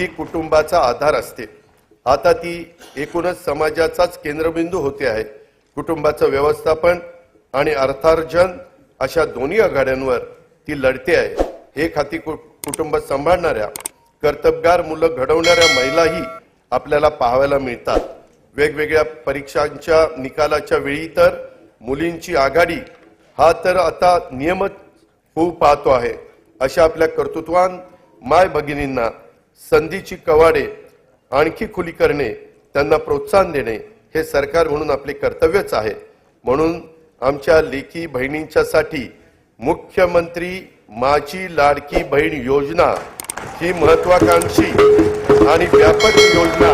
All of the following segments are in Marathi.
कुटुंबाचा आधार असते. आता ती एकूणच समाजाचाच केंद्रबिंदू होते आहे. कुटुंबाचं व्यवस्थापन आणि अर्थार्जन अशा दोन्ही आघाड्यांवर ती लढते आहे. हे खाती कु- कुटुंब सांभाळणाऱ्या कर्तबगार मुलं घडवणाऱ्या महिलाही आपल्याला पाहायला मिळतात. वेगवेगळ्या परीक्षांच्या निकालाच्या वेळी तर मुलींची आघाडी हा तर आता नियमच होऊ पाहतो आहे. अशा आपल्या कर्तृत्वान माय भगिनींना संधीची कवाडे आणखी खुली करणे त्यांना प्रोत्साहन देणे हे सरकार म्हणून आपले कर्तव्यच आहे. म्हणून आमच्या लेखी बहिणींच्यासाठी मुख्यमंत्री माझी लाडकी बहीण योजना ही महत्वाकांक्षी आणि व्यापक योजना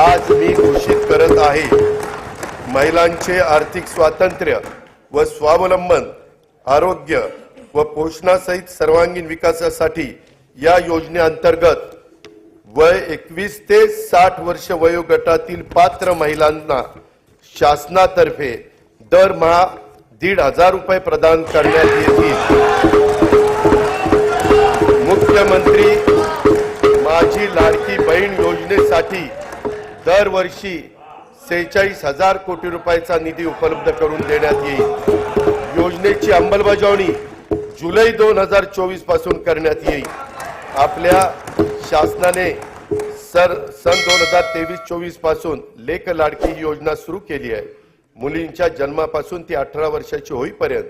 आज मी घोषित करत आहे. महिलांचे आर्थिक स्वातंत्र्य व स्वावलंबन आरोग्य व पोषणासहित सर्वांगीण विकासासाठी या योजनेअंतर्गत वय एकवीस ते साठ वर्ष वयोगटातील पात्र महिलांना शासनातर्फे दरमहा दीड हजार रुपये प्रदान करण्यात येतील. मुख्यमंत्री माझी लाडकी बहीण योजनेसाठी दरवर्षी सेहेचाळीस हजार कोटी रुपयाचा निधी उपलब्ध करून देण्यात येईल. योजनेची अंमलबजावणी जुलै दोन हजार चोवीसपासून करण्यात येईल. आपल्या शासनाने सर सन दोन हजार तेवीस चोवीसपासून लेख लाडकी ही योजना सुरू केली आहे. मुलींच्या जन्मापासून ती अठरा वर्षाची होईपर्यंत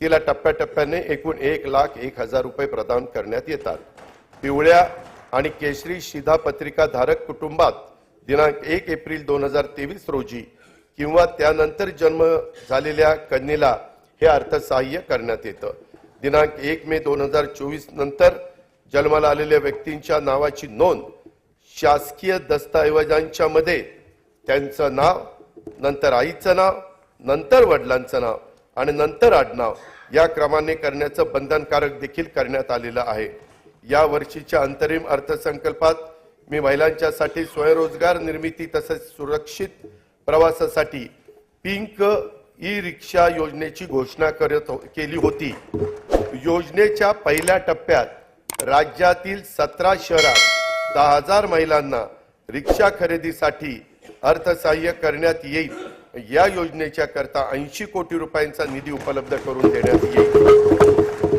तिला टप्प्याटप्प्याने एकूण एक लाख एक हजार रुपये प्रदान करण्यात येतात. पिवळ्या आणि केशरी शिधापत्रिका धारक कुटुंबात दिनांक एक एप्रिल दोन हजार तेवीस रोजी किंवा त्यानंतर जन्म झालेल्या कन्येला हे अर्थसहाय्य करण्यात येतं. दिनांक एक मे दोन हजार चोवीस नंतर जन्माला आलेल्या व्यक्तींच्या नावाची नोंद शासकीय दस्तऐवजांच्या मध्ये. त्यांचं नाव नंतर आईचं नाव नंतर वडिलांचं नाव आणि नंतर आडनाव या क्रमाने करण्याचं बंधनकारक देखील करण्यात आलेलं आहे. या वर्षीच्या अंतरिम अर्थसंकल्पात मी महिलांच्यासाठी स्वयंरोजगार निर्मिती तसेच सुरक्षित प्रवासासाठी पिंक ई रिक्षा योजनेची घोषणा करत हो- केली होती. योजनेच्या पहिल्या टप्प्यात राज्यातील सतरा शहरात दहा हजार महिलांना रिक्षा खरेदीसाठी अर्थसहाय्य करण्यात येईल. या योजनेच्या करता ऐंशी कोटी रुपयांचा निधी उपलब्ध करून देण्यात येईल.